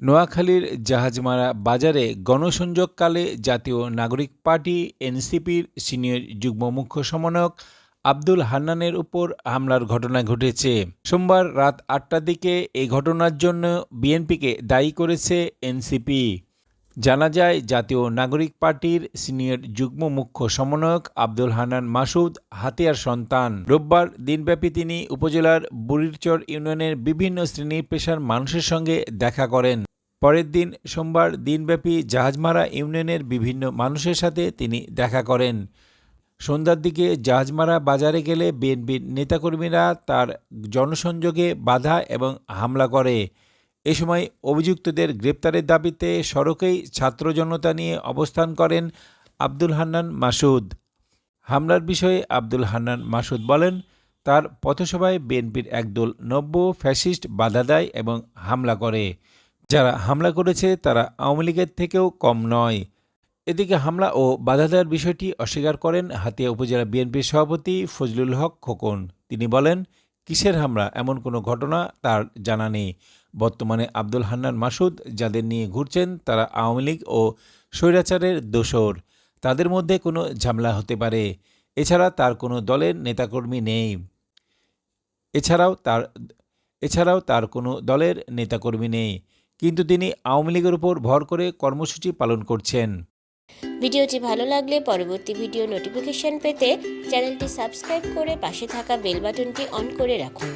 নোয়াখালীর জাহাজমারা বাজারে গণসংযোগকালে জাতীয় নাগরিক পার্টি, এনসিপির সিনিয়র যুগ্ম মুখ্য সমন্বয়ক আব্দুল হান্নানের উপর হামলার ঘটনা ঘটেছে। সোমবার রাত আটটার দিকে এই ঘটনার জন্য বিএনপিকে দায়ী করেছে এনসিপি। জানা যায়, জাতীয় নাগরিক পার্টির সিনিয়র যুগ্ম মুখ্য সমন্বয়ক আব্দুল হান্নান মাসুদ হাতিয়ার সন্তান। রোববার দিনব্যাপী তিনি উপজেলার বুড়িরচর ইউনিয়নের বিভিন্ন শ্রেণি পেশার মানুষের সঙ্গে দেখা করেন। পরের দিন সোমবার দিনব্যাপী জাহাজমারা ইউনিয়নের বিভিন্ন মানুষের সাথে তিনি দেখা করেন। সন্ধ্যার দিকে জাহাজমারা বাজারে গেলে বিএনপির নেতাকর্মীরা তার জনসংযোগে বাধা এবং হামলা করে। এ সময় অভিযুক্তদের গ্রেপ্তারের দাবিতে সড়কেই ছাত্র জনতা নিয়ে অবস্থান করেন আব্দুল হান্নান মাসুদ। হামলার বিষয়ে আব্দুল হান্নান মাসুদ বলেন, তার পথসভায় বিএনপির একদল নব্য ফ্যাসিস্ট বাধা দেয় এবং হামলা করে। যারা হামলা করেছে, তারা আওয়ামী লীগের থেকেও কম নয়। এদিকে হামলা ও বাধা দেওয়ার বিষয়টি অস্বীকার করেন হাতিয়া উপজেলা বিএনপির সভাপতি ফজলুল হক খোকন। তিনি বলেন, কিসের হামলা? এমন কোনো ঘটনা? তার জানা নেই। বর্তমানে আব্দুল হান্নান মাসুদ, যাদের নিয়ে ঘুরছেন, তারা আওয়ামী লীগ ও স্বৈরাচারের দোসর তাদের মধ্যে কোনো ঝামেলা হতে পারে। এছাড়া তার কোনো দলের নেতাকর্মী নেই। এছাড়াও তার এছাড়াও তার কোনো দলের নেতাকর্মী নেই। কিন্তু তিনি আওয়ামী লীগের উপর ভর করে কর্মসূচি পালন করছেন। ভিডিওটি ভালো লাগলে পরবর্তী ভিডিও নোটিফিকেশন পেতে চ্যানেলটি সাবস্ক্রাইব করে পাশে থাকা বেল বাটনটি অন করে রাখুন।